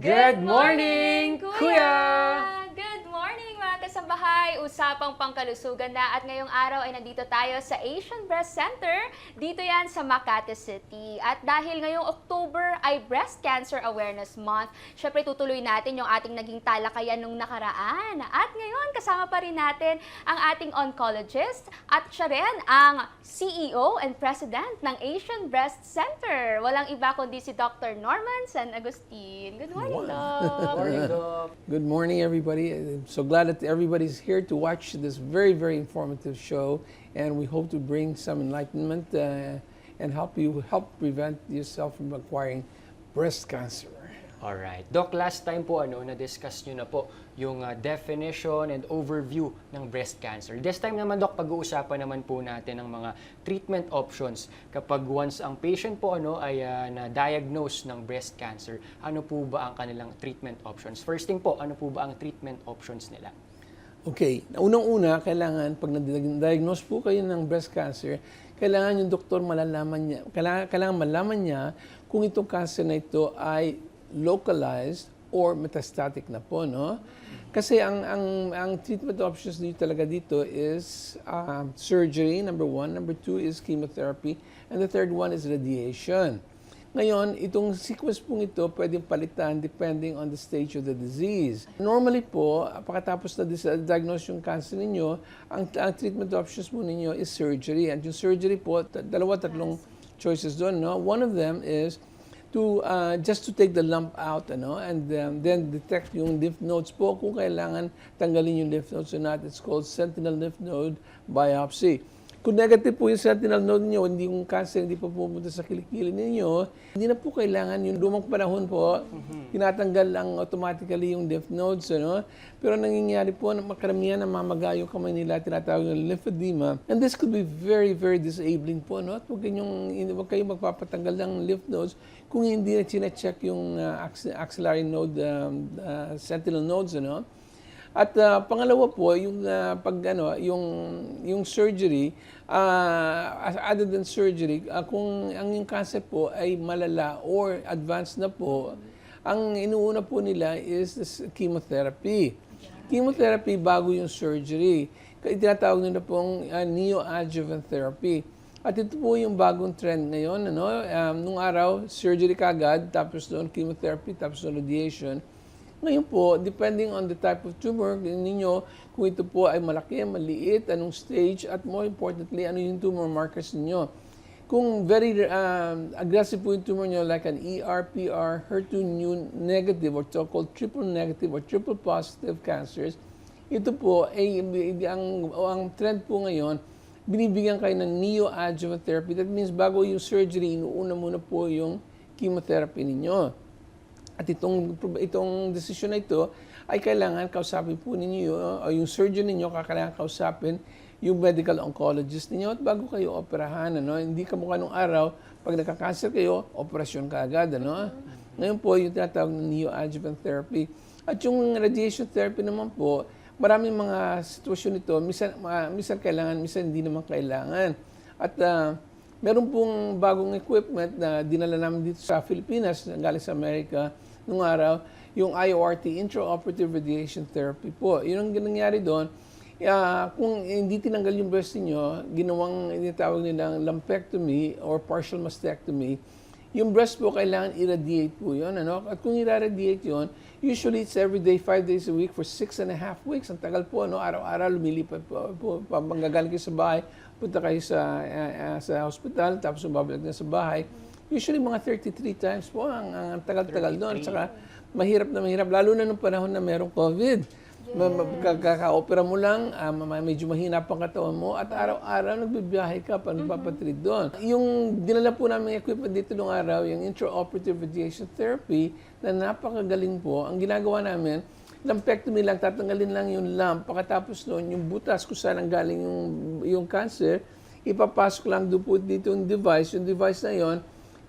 Good morning, Kuya! Good kasambahay! Usapang pangkalusugan na at ngayong araw ay nandito tayo sa Asian Breast Center. Dito yan sa Makati City. At dahil ngayong October ay Breast Cancer Awareness Month, syempre tutuloy natin yung ating naging talakayan nung nakaraan. At ngayon kasama pa rin natin ang ating oncologist at siya rin ang CEO and President ng Asian Breast Center. Walang iba kundi si Dr. Norman San Agustin. Good morning, Doc! Morning, Doc. Good morning, everybody. I'm so glad that everybody's here to watch this very, very informative show, and we hope to bring some enlightenment uh, and help you help prevent yourself from acquiring breast cancer. Alright. Doc, last time po, ano, na-discuss nyo na po yung uh, definition and overview ng breast cancer. This time naman, Doc, pag-uusapan naman po natin ang mga treatment options kapag once ang patient po ano, ay uh, na-diagnose ng breast cancer, ano po ba ang kanilang treatment options? First thing po, ano po ba ang treatment options nila? Okay, unang-una, kailangan, pag na-diagnose po kayo ng breast cancer, kailangan yung doktor malalaman niya, kailangan, kailangan malaman niya kung itong cancer na ito ay localized or metastatic na po, no? Kasi ang ang ang treatment options dito talaga dito is um, surgery number one, number two is chemotherapy, and the third one is radiation. Ngayon, itong sequence pong ito pwedeng palitan depending on the stage of the disease. Normally po, pagkatapos na diagnose yung cancer ninyo, ang, ang treatment options po ninyo is surgery. And yung surgery po, dalawa, tatlong choices doon. No? One of them is to uh, just to take the lump out ano and um, then detect yung lymph nodes po kung kailangan tanggalin yung lymph nodes or not it's called sentinel lymph node biopsy kung negative po yung sentinel node niyo hindi yung cancer hindi pa pupunta sa kilikili ninyo hindi na po kailangan yung lumang panahon po tinatanggal lang automatically yung lymph nodes ano? Pero nangyayari po na makaramihan ng mamagayo kamay nila tinatawag yung lymphedema and this could be very very disabling po no? At huwag kayong huwag kayong magpapatanggal ng lymph nodes kung hindi na check yung uh, ax- axillary node, um, uh, sentinel nodes, ano. At uh, pangalawa po, yung uh, pag ano, yung yung surgery, uh, other than surgery, uh, kung ang yung cancer po ay malala or advanced na po, ang inuuna po nila is chemotherapy. Chemotherapy bago yung surgery. Tinatawag nila pong uh, neoadjuvant therapy. At ito po yung bagong trend ngayon. Ano? Um, nung araw, surgery kagad, tapos doon chemotherapy, tapos doon radiation. Ngayon po, depending on the type of tumor ninyo, kung ito po ay malaki, maliit, anong stage, at more importantly, ano yung tumor markers ninyo. Kung very um, aggressive po yung tumor nyo, like an ER, PR, HER2 new negative, or so-called triple negative or triple positive cancers, ito po ay ang, ang trend po ngayon, binibigyan kayo ng neoadjuvant therapy. That means bago yung surgery, inuuna muna po yung chemotherapy ninyo. At itong, itong decision na ito ay kailangan kausapin po ninyo, o yung surgeon ninyo, kailangan kausapin yung medical oncologist ninyo at bago kayo operahan. Ano? Hindi ka mukha nung araw, pag nagka-cancer kayo, operasyon ka agad. Ano? Ngayon po, yung tinatawag na neoadjuvant therapy. At yung radiation therapy naman po, maraming mga sitwasyon nito, minsan, ma- minsan kailangan, minsan hindi naman kailangan. At uh, meron pong bagong equipment na dinala namin dito sa Pilipinas, na galing sa Amerika, nung araw, yung IORT, Intraoperative Radiation Therapy po. Yun ang nangyari doon. Uh, kung hindi tinanggal yung breast niyo, ginawang tinatawag nilang lumpectomy or partial mastectomy, yung breast po kailangan irradiate po yun. Ano? At kung irradiate yun, usually it's every day, five days a week for six and a half weeks. Ang tagal po, ano? araw-araw lumilipat po. po manggagaling kayo sa bahay, punta kayo sa, uh, uh, sa hospital, tapos babalik na sa bahay. Usually mga 33 times po ang, ang tagal-tagal doon. Saka mahirap na mahirap, lalo na nung panahon na merong COVID. Yes. Kaka-opera mo lang, um, medyo mahina pang katawan mo at araw-araw nagbibiyahe ka pa, nagpapatrid doon. Yung dinala po namin equipment dito nung araw, yung intraoperative radiation therapy na napakagaling po. Ang ginagawa namin, lumpectomy lang, tatanggalin lang yung lump. Pagkatapos noon, yung butas kung saan ang galing yung, yung cancer, ipapasok lang doon po dito yung device. Yung device na yon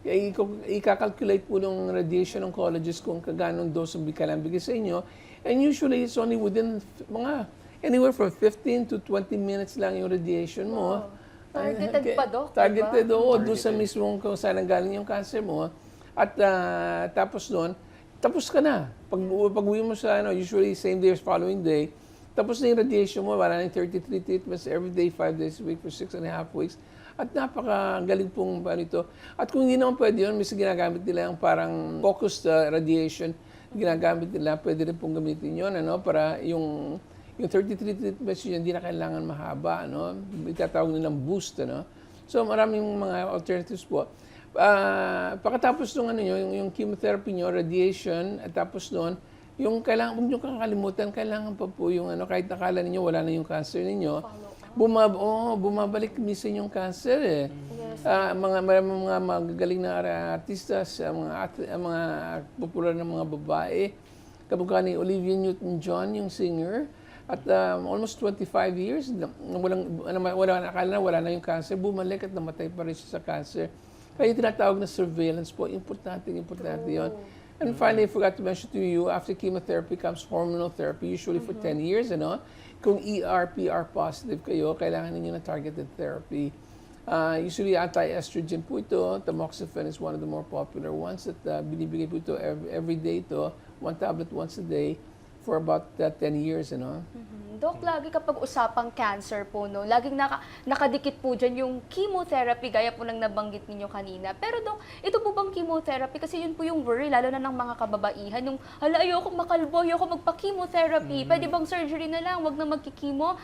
ikakalculate po ng radiation oncologist kung kaganong dose ang kailangan bigay sa inyo. And usually, it's only within mga anywhere from 15 to 20 minutes lang yung radiation mo. Targeted pa, Doc, Targeted, diba? oo. Doon sa mismong kung saan ang galing yung cancer mo. At ah, tapos doon, tapos ka na. Pag, pag uwi mo sa, ano, usually same day or following day, tapos na yung radiation mo, wala na yung 33 treatments every day, 5 days a week for 6 and a half weeks. At napakagaling pong paano ito. At kung hindi naman pwede yun, minsan ginagamit nila yung parang focused uh, radiation. Ginagamit nila, pwede rin pong gamitin yun, ano, para yung yung 33 treatments yun, hindi na kailangan mahaba, ano? Itatawag nilang boost, ano? So maraming mga alternatives po. Ah, pagkatapos nung ano yung, yung chemotherapy nyo, radiation, at tapos noon, yung kailangan, huwag nyo kakalimutan, kailangan pa po yung ano, kahit nakala ninyo wala na yung cancer ninyo, bumab oh, bumabalik minsan yung cancer eh. Ah, mga, mga, mga magagaling na artistas, ah, mga, at- mga popular na mga babae, kamukha ni Olivia Newton-John, yung singer, at um, almost 25 years, walang, wala, akala na wala na yung cancer, bumalik at namatay pa rin siya sa cancer. Kaya tinatawag na surveillance po, importante, importante yon. And finally, I forgot to mention to you, after chemotherapy comes hormonal therapy, usually for 10 years, ano? Kung ER, PR positive kayo, kailangan ninyo ng targeted therapy. Uh, usually, anti-estrogen po ito. Tamoxifen is one of the more popular ones that uh, binibigay po ito every, every day ito. One tablet once a day for about uh, 10 years, ano? Mhm. Dok, lagi kapag usapang cancer po, no, laging naka, nakadikit po dyan yung chemotherapy, gaya po ng nabanggit ninyo kanina. Pero Dok, ito po bang chemotherapy? Kasi yun po yung worry, lalo na ng mga kababaihan, yung, hala, ayoko makalbo, ayoko magpa-chemotherapy, pwede bang surgery na lang, wag na magkikimo?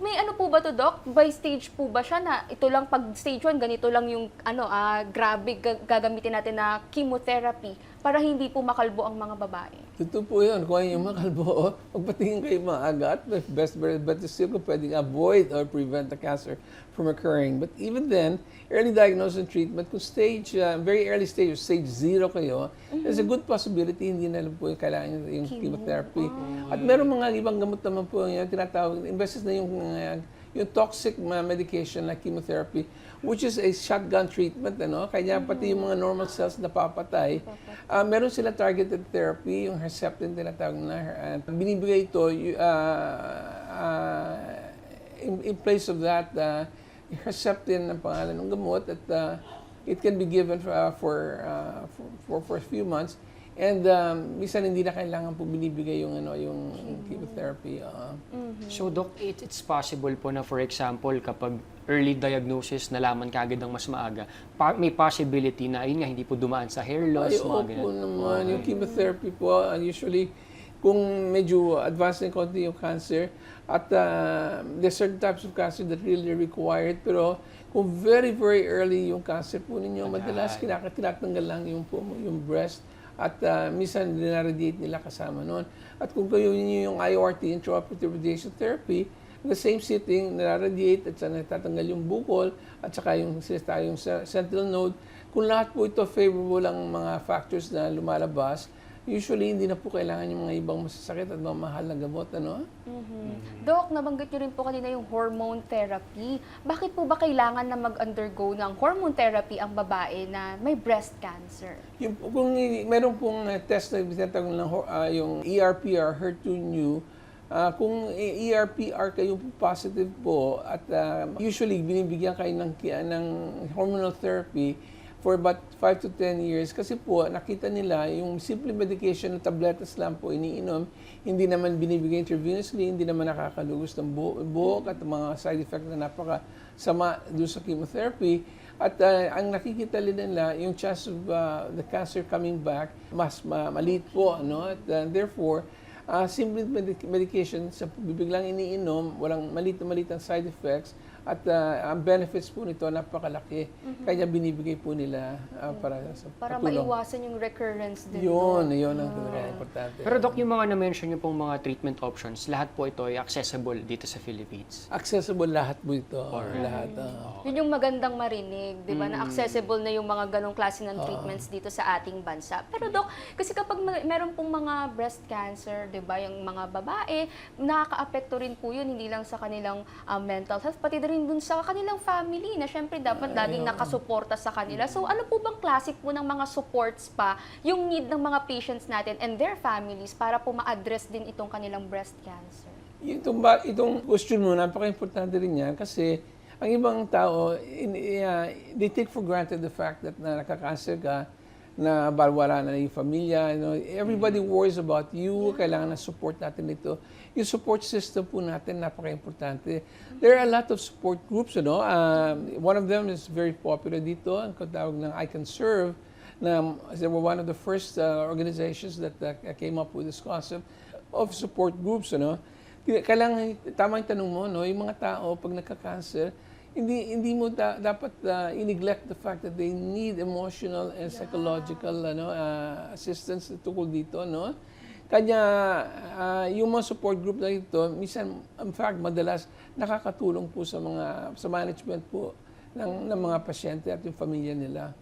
May ano po ba to, Doc? By stage po ba siya na ito lang pag stage 1, ganito lang yung ano, ah, grabe ga- gagamitin natin na chemotherapy para hindi po makalbo ang mga babae? Totoo po yun. Kung yung makalbo, oh, magpatingin kayo maaga at the best still kung pwedeng avoid or prevent the cancer from occurring. But even then, early diagnosis and treatment, kung stage, uh, very early stage, stage zero kayo, there's a good possibility hindi na lang po yung kailangan yung chemotherapy. At meron mga ibang gamot naman po yung tinatawag, invested na yung, uh, yung toxic uh, medication like chemotherapy, which is a shotgun treatment, ano? Kaya pati yung mga normal cells na papatay, ah, meron sila targeted therapy, yung Herceptin tinatawag na, uh, binibigay ito ah, ah, in, in place of that, uh, Herceptin ang pangalan ng gamot at uh, it can be given for, uh, for, uh, for, for, for a few months. And um, minsan hindi na kailangan po binibigay yung ano yung chemotherapy. ah. So, Doc, it, it's possible po na, for example, kapag early diagnosis, nalaman kagad ng mas maaga, pa- may possibility na, ayun nga, hindi po dumaan sa hair loss, Ay, mga opo ganun. naman. Yung chemotherapy po, uh, usually, kung medyo advanced na konti yung cancer, at uh, there's certain types of cancer that really require it, pero kung very, very early yung cancer po ninyo, madalas kinaka- tinatanggal lang yung, po, yung breast, at uh, minsan dinaradiate nila kasama noon. At kung kayo ninyo yung IORT, intraoperative radiation therapy, the same sitting, naradiate at saka natatanggal yung bukol at saka yung yung sentinel node. Kung lahat po ito favorable ang mga factors na lumalabas, usually hindi na po kailangan yung mga ibang masasakit at mga mahal na gamot. Ano? Mhm. Doc, nabanggit niyo rin po kanina yung hormone therapy. Bakit po ba kailangan na mag-undergo ng hormone therapy ang babae na may breast cancer? Yung, kung meron pong uh, test na tinatawag ng ho- ah, yung ERPR, HER2-neu, ah, kung i- ERPR kayo po positive po at ah, usually binibigyan kayo ng, ng hormonal therapy for about 5 to 10 years kasi po nakita nila yung simple medication na tabletas lang po iniinom, hindi naman binibigay intravenously, hindi naman nakakalugos ng bu- buhok at mga side effect na napaka sama doon sa chemotherapy. At uh, ang nakikita nila, yung chance of uh, the cancer coming back, mas ma- maliit po. Ano? At uh, therefore, uh, simple medic- medication sa bibig lang iniinom, walang maliit na maliit ang side effects, at uh, ang benefits po nito napakalaki. Kaya binibigay po nila uh, para sa Para patulong. maiwasan yung recurrence din. Yun, yun ang talaga importante. Pero, Doc, yung mga na-mention niyo pong mga treatment options, lahat po ito ay accessible dito sa Philippines. accessible lahat po ito. Alright. Lahat. uh, Yun yung magandang marinig, di ba? Na accessible na yung mga ganong klase ng treatments dito sa ating bansa. Pero Doc, kasi kapag meron pong mga breast cancer, di ba, yung mga babae, nakaka-apekto rin po yun, hindi lang sa kanilang ah, mental health, pati na rin dun sa kanilang family, na syempre dapat laging nakasuporta sa kanila. So ano po bang classic po ng mga supports pa, yung need ng mga patients natin and their families para po ma-address din itong kanilang breast cancer? Itong, ba, itong question mo, napaka-importante rin yan kasi ang ibang tao, in, uh, they take for granted the fact that na nakaka-cancer ka na balwala na yung pamilya. You know, everybody worries about you. Kailangan na support natin ito. Yung support system po natin, napaka-importante. There are a lot of support groups. You know? Um, one of them is very popular dito. Ang katawag ng I Can Serve. Na, they were one of the first uh, organizations that uh, came up with this concept of support groups. Ano? Kailangan, tama yung tanong mo, no? yung mga tao, pag nagka-cancer, hindi hindi mo da- dapat uh, i-neglect the fact that they need emotional and psychological ano uh, assistance tungkol dito no? Kanya uh, yung mga support group na ito minsan in fact madalas nakakatulong po sa mga sa management po ng, ng mga pasyente at yung pamilya nila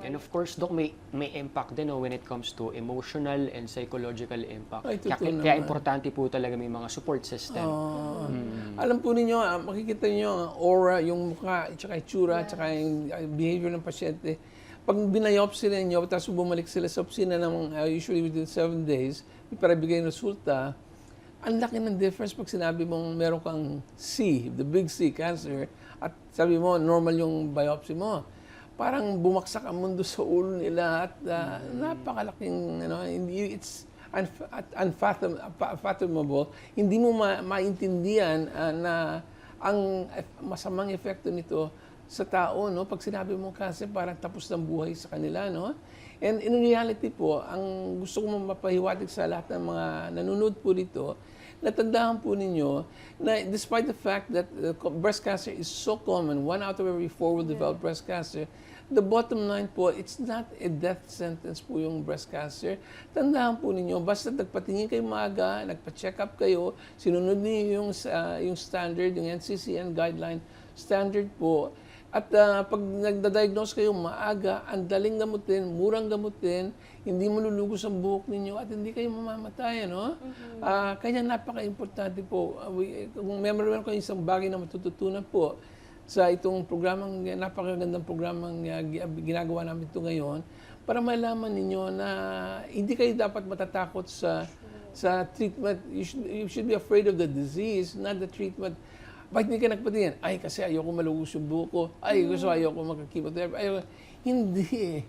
And of course, Doc, may, may impact din no, when it comes to emotional and psychological impact. Ay, kaya, totoo kaya naman. importante po talaga may mga support system. Oo. Alam po ninyo, ah, makikita niyo ang aura, yung mukha, tsaka itsura, tsaka yung ah, behavior ng pasyente. Pag binayopsy ninyo, tapos bumalik sila sa opisina ng ah, usually within seven days, para bigay ng resulta, ang laki ng difference pag sinabi mong meron kang C, the big C, cancer, at sabi mo, normal yung biopsy mo. Parang bumaksak ang mundo sa ulo nila at ah, napakalaking, you know, hindi, it's unf- at- unfathom, unfathomable. Hindi mo ma- maintindihan ah, na ang masamang epekto nito sa tao, no? Pag sinabi mo kasi parang tapos ng buhay sa kanila, no? And in reality po, ang gusto ko mapahiwatig sa lahat ng mga nanonood po dito, natandaan po ninyo na despite the fact that uh, breast cancer is so common, one out of every four will develop breast cancer, the bottom line po, it's not a death sentence po yung breast cancer. Tandaan po ninyo, basta nagpatingin kayo maaga, nagpa-check up kayo, sinunod niyo yung, sa- yung standard, yung NCCN guideline standard po, at ah, pag nagda-diagnose kayo maaga, ang daling gamutin, murang gamutin, hindi malulugos ang buhok ninyo at hindi kayo mamamatay, ano? Ah, kaya napaka-importante po. Ah, we, kung meron ko isang bagay na matututunan po sa itong programang, napakagandang programang gi- ginagawa namin ito ngayon, para malaman ninyo na hindi kayo dapat matatakot sa sa treatment. You should, you should be afraid of the disease, not the treatment. Bakit hindi ka nagpatingin? Ay, kasi ayoko malugos yung buhok ko. Ay, gusto ayoko magka-chemotherapy. Ayoko. Hindi eh.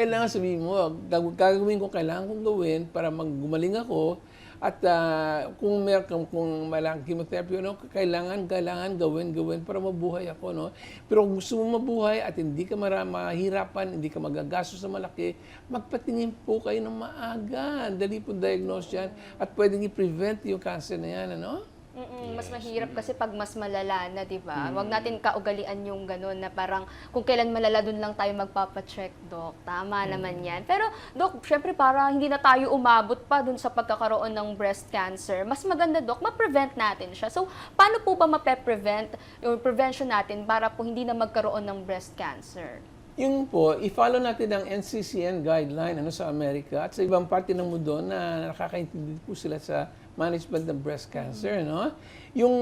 Kailangan sabihin mo, gag- gagawin ko, kailangan kong gawin para maggumaling ako. At ah, kung meron kung, kung malang chemotherapy, no, kailangan, kailangan gawin, gawin para mabuhay ako. No? Pero kung gusto mo mabuhay at hindi ka mara, mahirapan, hindi ka magagastos na malaki, magpatingin po kayo ng maaga. Dali po diagnose yan. At pwedeng i-prevent yung cancer na yan. Ano? Mm-mm, mas mahirap kasi pag mas malala na, 'di ba? Huwag natin kaugalian yung ganun na parang kung kailan malala dun lang tayo magpapa-check, doc. Tama naman 'yan. Pero doc, syempre para hindi na tayo umabot pa dun sa pagkakaroon ng breast cancer, mas maganda doc, ma-prevent natin siya. So, paano po ba mape-prevent yung prevention natin para po hindi na magkaroon ng breast cancer? Yung po, i-follow natin ang NCCN guideline ano sa Amerika at sa ibang parte ng mundo na nakakaintindi po sila sa management ng breast cancer, no? Yung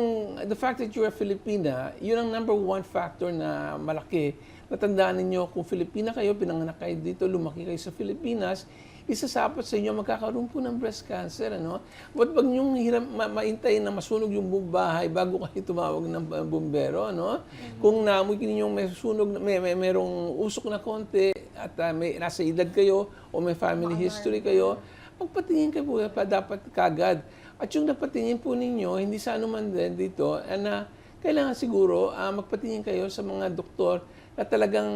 the fact that you're a Filipina, yun ang number one factor na malaki. Natandaan ninyo kung Filipina kayo, pinanganak kayo dito, lumaki kayo sa Pilipinas, isasapot sa inyo magkakaroon po ng breast cancer, ano? But pag yung hiram, ma- maintayin na masunog yung buong bahay bago kayo tumawag ng bumbero, ano? Kung naamoy ninyong may sunog, may, may merong usok na konti at uh, may nasa edad kayo o may family history kayo, magpatingin kayo po pa dapat kagad. At yung napatingin po ninyo, hindi sa anuman din dito, eh, na kailangan siguro ah, magpatingin kayo sa mga doktor na talagang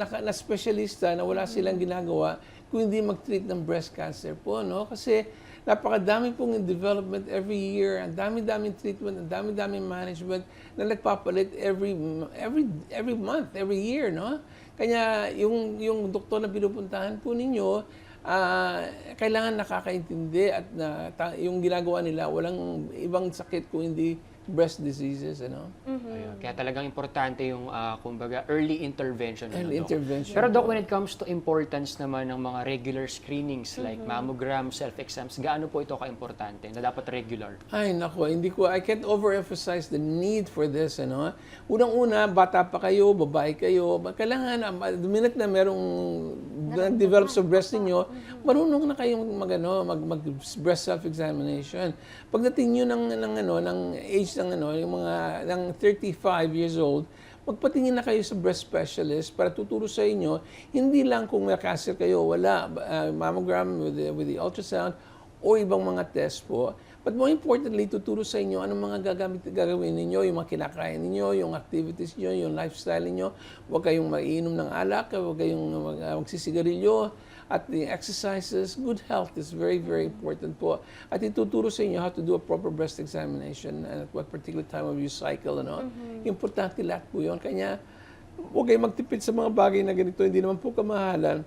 naka, na specialista na wala silang ginagawa kung hindi mag-treat ng breast cancer po, no? Kasi napakadami pong development every year, ang dami-daming treatment, ang dami-daming management na nagpapalit every every every month, every year, no? Kanya yung yung doktor na pinupuntahan po ninyo, ah, kailangan nakakaintindi at na, ta- yung ginagawa nila walang ibang sakit kung hindi breast diseases, ano? Ayun. Kaya talagang importante yung, ah, kumbaga, early intervention. ano, Early Doc? intervention. Pero Doc, when it comes to importance naman ng mga regular screenings like mammogram, self-exams, gaano po ito ka-importante na dapat regular? Ay, nako, hindi ko, I can't overemphasize the need for this, ano. Unang-una, bata pa kayo, babae kayo, kailangan, um, the minute na merong nag-develop sa breast ninyo, marunong na kayong mag, ano, mag, mag breast self-examination. Pagdating nyo ng, ng, ano, ng age ng, ano, yung mga, ng 35 years old, magpatingin na kayo sa breast specialist para tuturo sa inyo, hindi lang kung may cancer kayo, wala, uh, mammogram with the, with the ultrasound, o ibang mga test po. But more importantly, tuturo sa inyo anong mga gagamit, gagawin ninyo, yung mga kinakain ninyo, yung activities niyo, yung lifestyle ninyo. Huwag kayong maiinom ng alak, huwag kayong mag, uh, magsisigarilyo. At the exercises, good health is very, very important po. At ituturo sa inyo how to do a proper breast examination and at what particular time of your cycle. Ano? Importante lahat po yun. Kanya, huwag kayong magtipid sa mga bagay na ganito. Hindi naman po kamahalan.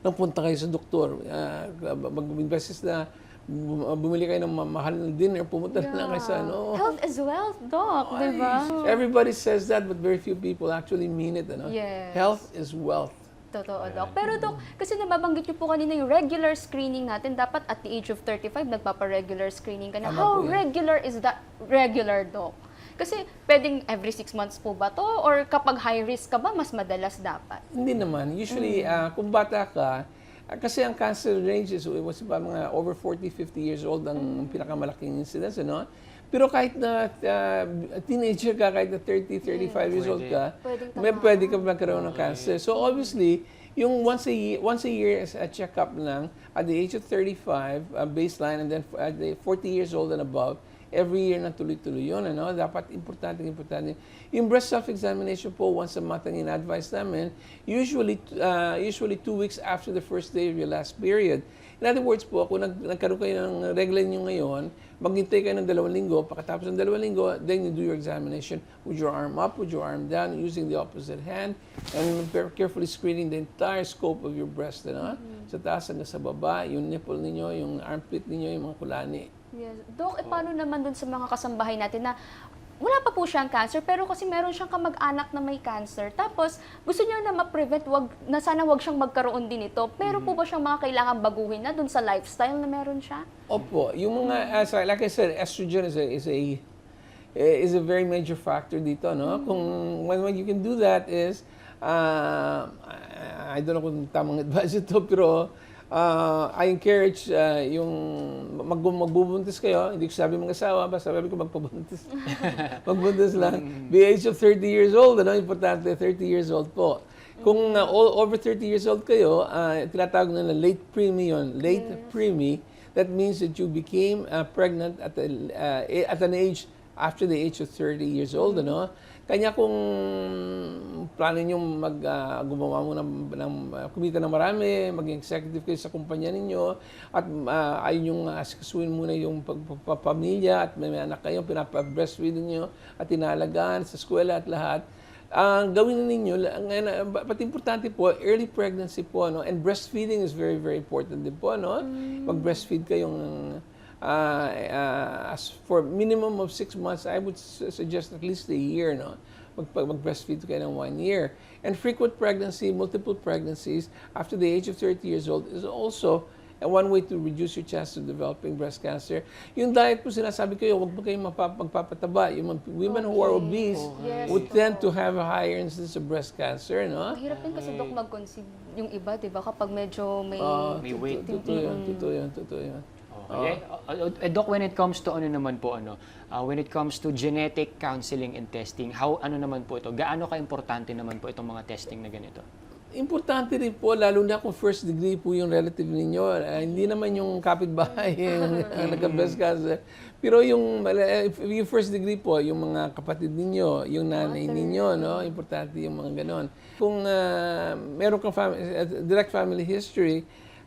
Nang punta kayo sa doktor. Uh, mag-beses na bum- bumili kayo ng ma- mahal na dinner, pumunta na lang kayo sa ano. Health is wealth, Doc, di ba? Everybody says that, but very few people actually mean it. Ano? Yes. Health is wealth. Totoo, Doc. Pero, Doc, kasi nababanggit niyo po kanina yung regular screening natin. Dapat at the age of 35, nagpapa-regular screening ka na. Tama How po regular is that regular, Doc? Kasi pwedeng every six months po ba to? Or kapag high risk ka ba, mas madalas dapat? Hindi naman. Usually, ah, kung bata ka, ah, kasi ang cancer ranges, was ba mga over 40, 50 years old ang pinakamalaking incidence, ano? Pero kahit na ah, teenager ka, kahit na 30, 35 years old ka, Pwedeng may pwede ka magkaroon ng cancer. So obviously, yung once a year, once a year is a check-up lang at the age of 35, uh, baseline, and then at the 40 years old and above, every year na tuloy-tuloy yun, ano? Dapat importante, importante. Yung breast self-examination po, once a month ang in-advise namin, usually, uh, usually two weeks after the first day of your last period. In other words po, kung nag, nagkaroon kayo ng regular nyo ngayon, maghintay kayo ng dalawang linggo, pagkatapos ng dalawang linggo, then you do your examination with your arm up, with your arm down, using the opposite hand, and very carefully screening the entire scope of your breast, ano? Sa taas hanggang sa baba, yung nipple ninyo, yung armpit ninyo, yung mga kulani. Yes. Doc, eh, paano naman dun sa mga kasambahay natin na wala pa po siyang cancer, pero kasi meron siyang kamag-anak na may cancer. Tapos, gusto niya na ma-prevent, wag, na sana wag siyang magkaroon din ito. Meron po ba siyang mga kailangan baguhin na dun sa lifestyle na meron siya? Opo, yung mga, as I- like I said, estrogen is a, is a, is a very major factor dito, no? Kung, when, when you can do that is, uh, I I don't know kung tamang advice ito, pero uh, I encourage uh, yung mag, magbubuntis kayo, hindi ko sabi mga asawa, basta sabi ko magpabuntis. magbuntis lang. Be age of 30 years old, ano? Importante, 30 years old po. Kung uh, all, over 30 years old kayo, uh, tinatawag nila late preemie yun. Late preemie, that means that you became uh, pregnant at, a, uh, at an age after the age of 30 years old, ano? Kanya kung plano nyo mag, ah, gumawa mo ng, ng ah, kumita ng marami, maging executive kayo sa kumpanya ninyo, at uh, ayun yung asikasuin muna yung pagpapamilya at may may anak kayo, pinapa-breastfeed niyo at inalagaan sa eskwela at lahat. Ang gawin na ninyo, ngayon, ah, pati importante po, early pregnancy po, no? and breastfeeding is very, very important din po. No? Mag-breastfeed kayong uh, uh, as for minimum of six months, I would su- suggest at least a year, no? Mag, mag-breastfeed kayo ng one year. And frequent pregnancy, multiple pregnancies after the age of 30 years old is also uh, one way to reduce your chance of developing breast cancer. Yung diet po, sinasabi ko, huwag mo kayong mapa- magpapataba. Yung women who are obese Yes, would tend to have a higher incidence of breast cancer, no? Mahirap din kasi, Doc, mag-conceive yung iba, di ba? Kapag medyo may... Ah, May weight. Totoo yun, totoo yun, totoo yun. Okay. Uh, uh, Doc, when it comes to ano naman po ano, uh, when it comes to genetic counseling and testing, how ano naman po ito? Gaano ka-importante naman po itong mga testing na ganito? Importante rin po, lalo na kung first degree po yung relative ninyo. Ah, hindi naman yung kapitbahay yung ang nagka-breast cancer. Pero yung, yung first degree po, yung mga kapatid ninyo, yung nanay ninyo, no? Importante yung mga ganon. Kung ah, meron kang fam- eh, direct family history,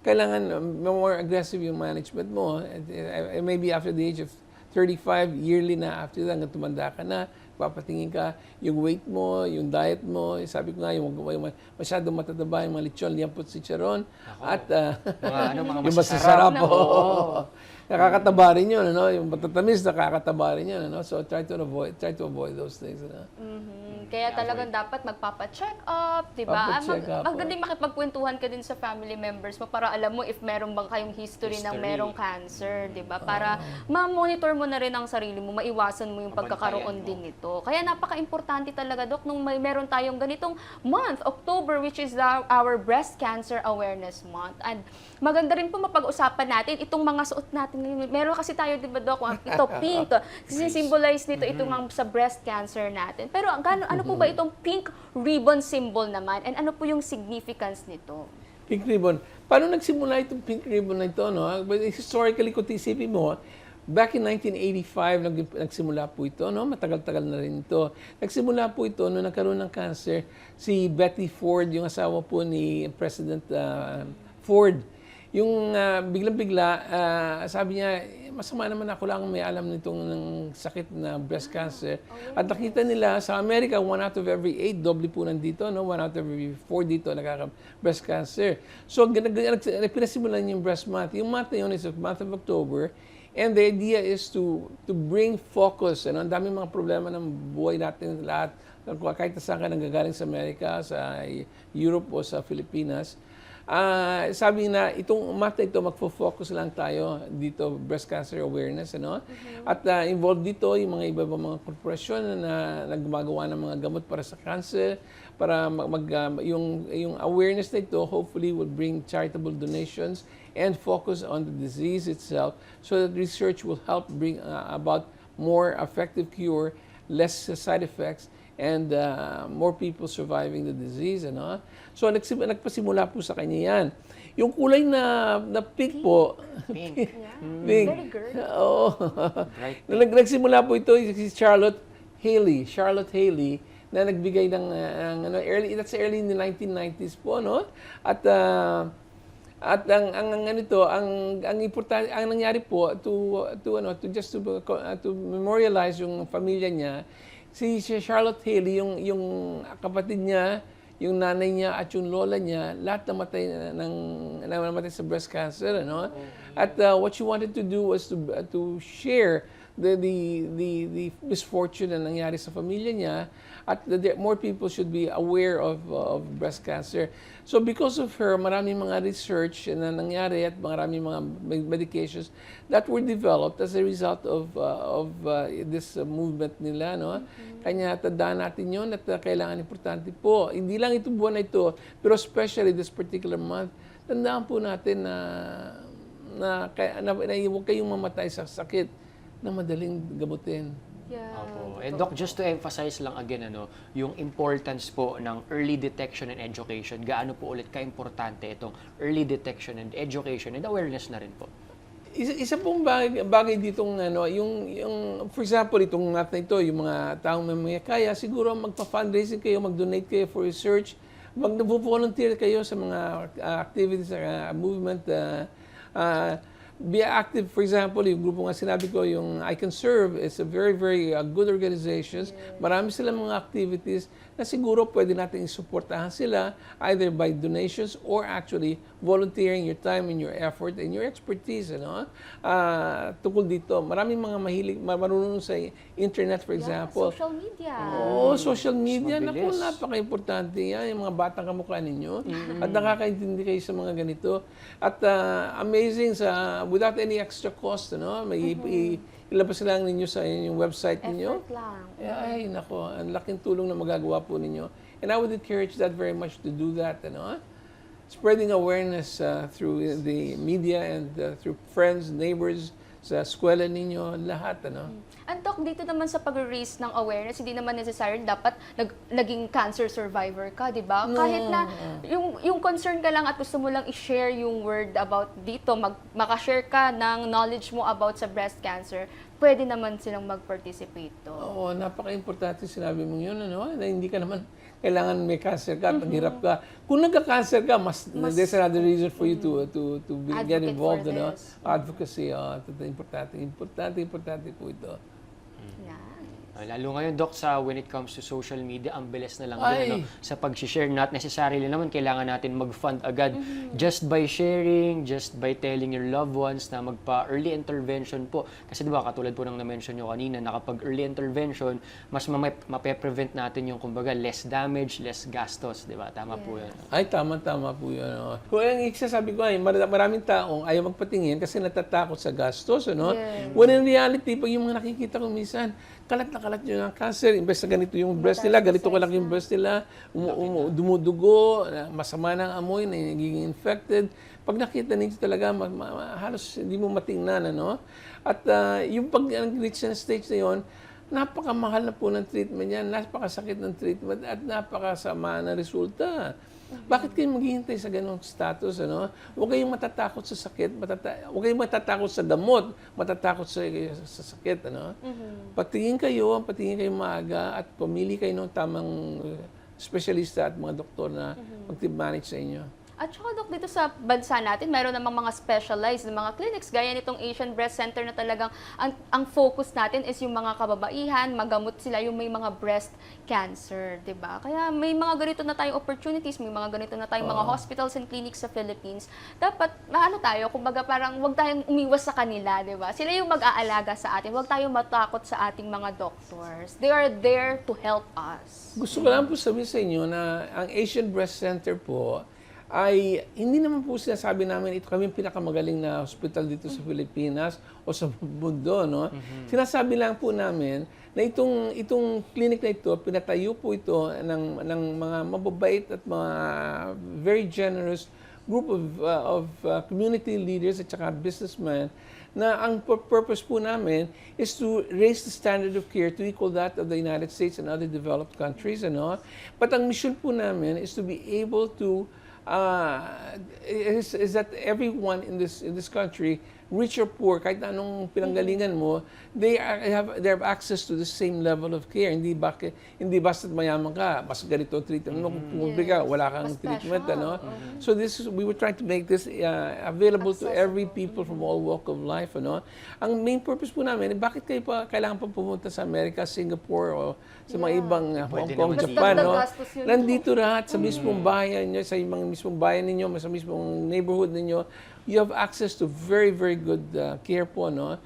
kailangan um, more aggressive yung management mo. Eh, Maybe after the age of 35, yearly na after that, hanggang tumanda ka na, papatingin ka, yung weight mo, yung diet mo, sabi ko nga, yung, yung masyadong matataba, yung mga lechon, liyampot si Charon, at ah, Mga ano, mga yung masasarap. masasarap. oo. Nakakataba rin yun, ano? yung matatamis, nakakataba rin yun. Ano? So try to avoid try to avoid those things. Ano? Mhm. Kaya talagang dapat magpapa-check up, di ba? Ah, Papa-check up, maganda din makipagkwentuhan ka din sa family members mo para alam mo if meron bang kayong history, ng History. merong cancer, di ba? Para ma-monitor mo na rin ang sarili mo, maiwasan mo yung pagkakaroon mo. din nito. Kaya napaka-importante talaga, Dok, nung may meron tayong ganitong month, October, which is the- our Breast Cancer Awareness Month. And maganda rin po mapag-usapan natin itong mga suot natin ngayon. Meron kasi tayo, di ba, Doc, ito pink. Kasi symbolize nito ito nga sa breast cancer natin. Pero ang gano, ano po ba itong pink ribbon symbol naman? And ano po yung significance nito? Pink ribbon. Paano nagsimula itong pink ribbon na ito? No? But historically, kung tisipin mo, back in 1985, nag, nagsimula po ito. No? Matagal-tagal na rin ito. Nagsimula po ito nung nagkaroon ng cancer si Betty Ford, yung asawa po ni President uh, Ford. Yung ah, biglang-bigla, ah, sabi niya, "Eh, masama naman ako lang may alam nitong ng sakit na breast cancer. At nakita nila sa Amerika, one out of every eight, doble po nandito, no? one out of every four dito nakaka-breast cancer. So, pinasimulan yung breast month. Yung month na yun is the month of October. And the idea is to to bring focus. Ano? Ang daming mga problema ng buhay natin lahat. Kahit na saan ka nanggagaling sa Amerika, sa Europe o sa Pilipinas. Ah, sabi na itong na ito magfo-focus lang tayo dito breast cancer awareness ano? At ah, involved dito yung mga iba ibang mga korporasyon na naggumagawa ng mga gamot para sa cancer para mag, mag, ah, yung yung awareness na ito hopefully will bring charitable donations and focus on the disease itself so that research will help bring ah, about more effective cure less side effects and uh, more people surviving the disease. Ano? So, nagsim- nagpasimula po sa kanya yan. Yung kulay na, na pink po, Pink. pink. Very girly. Oo. Bright Nung nag- nagsimula po ito, si Charlotte Haley, Charlotte Haley, na nagbigay ng, uh, ng ano, early, that's early in the 1990s po, no? At, uh, at ang ang ang ganito, ang ang importante ang nangyari po to to ano to just to uh, to memorialize yung pamilya niya si Charlotte Haley yung yung kapatid niya yung nanay niya at yung lola niya lahat namatay na- ng namatay sa breast cancer ano? At uh, what she wanted to do was to uh, to share the the the the misfortune na nangyari sa pamilya niya at that more people should be aware of of breast cancer. So because of her, maraming mga research na nangyari at maraming mga med- medications that were developed as a result of uh, of uh, this uh, movement nila, no? Kanya tandaan natin 'yon at uh, kailangan importante po. Hindi lang ito buwan na ito, pero especially this particular month, tandaan po natin na na, kaya, na, na, huwag kayong mamatay sa sakit na madaling gamutin. Yeah. Opo. And Doc, just to emphasize lang again, ano, yung importance po ng early detection and education. Gaano po ulit ka-importante itong early detection and education and awareness na rin po. Isa, isa pong bagay, bagay ditong ano, yung, yung, for example, itong month na ito, yung mga taong may mga kaya, siguro magpa-fundraising kayo, mag-donate kayo for research, mag-volunteer kayo sa mga uh, activities, uh, movement, uh, uh, be active, for example, yung grupo nga sinabi ko, yung I Can Serve, is a very, very uh, good organizations. Marami silang mga activities na siguro pwede natin isuportahan sila either by donations or actually volunteering your time and your effort and your expertise ano Ah, tungkol dito maraming mga mahilig ma- marunong sa internet for Yeah, example social media. Oo, social media. Naku, napaka-importante yan. Yung mga batang kamukha ninyo. At nakakaintindi kayo sa mga ganito. At ah, amazing sa, without any extra cost, ano, may i- ilabas lang ninyo sa inyong website ninyo. Effort lang. Ay, nako, ang laking tulong na magagawa po ninyo. And I would encourage that very much to do that, ano? Spreading awareness uh, through the media and uh, through friends, neighbors, sa eskwela ninyo, lahat, ano? And Doc, dito naman sa pag-raise ng awareness, hindi naman necessarily dapat nag, naging cancer survivor ka, di ba? Kahit na yung, yung concern ka lang at gusto mo lang i-share yung word about dito, mag, makashare ka ng knowledge mo about sa breast cancer, pwede naman silang mag-participate to. Oo, napaka-importante sinabi mo yun, ano? Na hindi ka naman kailangan may cancer ka, at naghirap ka. Kung nagka-cancer ka, mas, there's another reason for you to to to be, get involved, ano? Advocacy, oh, ito importante, importante, importante po ito. Mm. Yeah. Uh, Lalo ngayon, Doc, sa when it comes to social media, ang bilis na lang Ay. din, ano, sa pag-share. Not necessarily naman kailangan natin mag-fund agad. Just by sharing, just by telling your loved ones na magpa-early intervention po. Kasi di ba, katulad po ng na-mention nyo kanina, na kapag early intervention, mas mape-prevent natin yung, kumbaga, less damage, less gastos. Di ba? Tama po yun. Ay, tama-tama po yun. Oh. Kung ang sabi ko ay mar- maraming taong ayaw magpatingin kasi natatakot sa gastos. Ano? Yeah. When in reality, pag yung mga nakikita ko minsan, kalat na kalat yung cancer, imbes na ganito yung breast nila, ganito kalaki yung breast nila, umu, umu, dumudugo, masama ng amoy, na nagiging infected. Pag nakita ninyo talaga, ma, ma- ma- halos hindi mo matingnan, ano? At ah, yung pag ang reach na stage na yun, napakamahal na po ng treatment yan, napakasakit ng treatment at napakasama na resulta. Bakit kayo maghihintay sa ganong status, ano? Huwag kayong matatakot sa sakit, matata- huwag kayong matatakot sa gamot, matatakot sa, sa sakit, ano? Patingin kayo, patingin kayo maaga at pumili kayo ng tamang uh, espesyalista at mga doktor na mag-manage sa inyo. At saka Dok, dito sa bansa natin, mayroon namang mga specialized na mga clinics, gaya nitong Asian Breast Center na talagang ang, ang focus natin is yung mga kababaihan, magamot sila yung may mga breast cancer, 'di ba? Kaya may mga ganito na tayong opportunities, may mga ganito na tayong mga hospitals and clinics sa Philippines. Dapat, ano tayo, kumbaga parang wag tayong umiwas sa kanila, 'di ba? Sila yung mag-aalaga sa atin, wag tayong matakot sa ating mga doctors. They are there to help us. Gusto ko lang po sabihin sa inyo na ang Asian Breast Center po ay hindi naman po sinasabi namin ito kami pinakamagaling na hospital dito sa Pilipinas o sa mundo, no? Sinasabi lang po namin na itong itong clinic na ito, pinatayo po ito ng ng mga mababait at mga very generous group of uh, of uh, community leaders at saka businessmen na ang pur- purpose po namin is to raise the standard of care to equal that of the United States and other developed countries, ano? But ang mission po namin is to be able to uh, is, is that everyone in this in this country, rich or poor, kahit na anong pinanggalingan mo, they are, have they have access to the same level of care. Hindi ba hindi basta't mayaman ka, mas ganito treatment mo. Kung ka, wala kang Mas treatment, special. ano? So this is we were trying to make this uh, available to every people from all walk of life, ano? Ang main purpose po namin, eh, bakit kayo pa kailangan pa pumunta sa Amerika, Singapore o sa mga ibang uh, Hong Kong, Japan, no? Nandito lahat sa mismong bayan niyo, sa mga mismong bayan ninyo, sa mismong neighborhood ninyo, you have access to very very good uh, care po, no?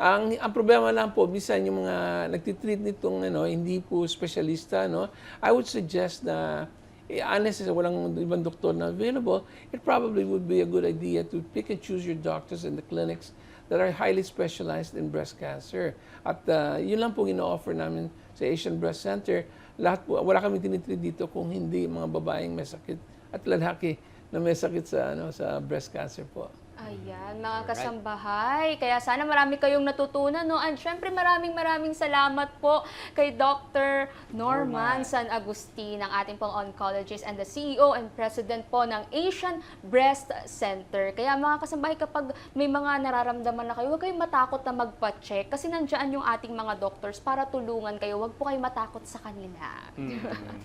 Ang ang problema lang po, bisan yung mga nagtitreat nitong ano, hindi po specialista, no? I would suggest na eh, unless walang ibang doktor na available, it probably would be a good idea to pick and choose your doctors in the clinics that are highly specialized in breast cancer. At uh, yun lang po ino-offer namin sa Asian Breast Center. Lahat po, wala kami tinitreat dito kung hindi mga babaeng may sakit at lalaki na may sakit sa ano sa breast cancer po. Ayan, mga kasambahay. Kaya sana marami kayong natutunan, no? And syempre maraming maraming salamat po kay Dr. Norman San Agustin, ang ating pong oncologist and the CEO and President po ng Asian Breast Center. Kaya mga kasambahay, kapag may mga nararamdaman na kayo, huwag kayong matakot na magpa-check kasi nandiyan yung ating mga doctors para tulungan kayo. Huwag po kayong matakot sa kanila. Mm.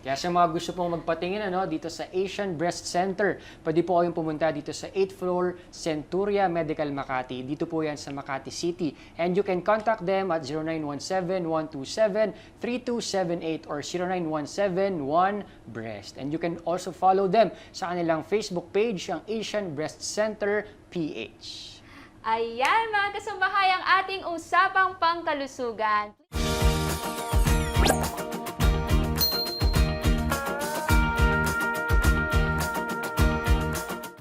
Kaya sa mga gusto pong magpatingin ano, dito sa Asian Breast Center, pwede po kayong pumunta dito sa 8th floor Centuria Medical Makati. Dito po yan sa Makati City. And you can contact them at 0917-127-3278 or 0917-1-BREAST. And you can also follow them sa kanilang Facebook page, ang Asian Breast Center PH. Ayan mga kasambahay, ang ating usapang pangkalusugan.